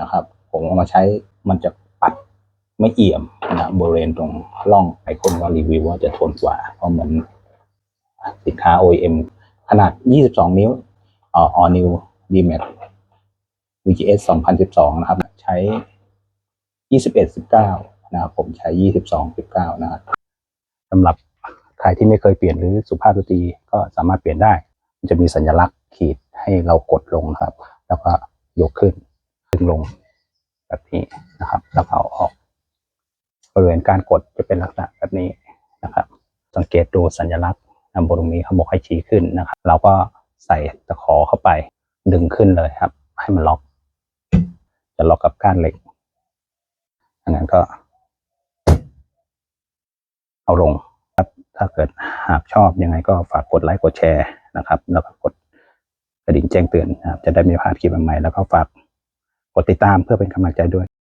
นะครับ ผมเอามาใช้มันจะปัดไม่เอี่ยมนะบริเวณตรงร่องไอคนก็รีวิวว่าจะทนกว่า เพราะเหมือนสินค้า OEM ขนาด 22 นิ้วอ่อ All New D-Max VGS 2012 นะครับ ใช้ 21 19 นะครับ ผมใช้ 22 19 นะครับสำหรับใครที่ไม่เคยเปลี่ยนหรือสุภาพสตรีก็สามารถเปลี่ยนได้ มันจะมีสัญลักษณ์ขีดให้เรากดลงนะครับ แล้วก็ยกขึ้น ดึงลงแบบนี้นะครับ แล้วเอาออกบริเวณการกดจะเป็นลักษณะแบบนี้นะครับ สังเกตดูสัญลักษณ์บนตรงนี้เขาบอกให้ชี้ขึ้นนะครับ เราก็ใส่ตะขอเข้าไปดึงขึ้นเลยครับ ให้มันล็อก จะล็อกกับก้านเหล็กอันนั้นก็ เอาลงครับ ถ้าเกิดหากชอบยังไงก็ฝากกดไลค์กดแชร์นะครับ แล้วก็กดกระดิ่งแจ้งเตือนนะครับ จะได้ไม่พลาดคลิปใหม่ๆแล้วก็ฝาก ดติดตามเพื่อเป็นกำลังใจด้วย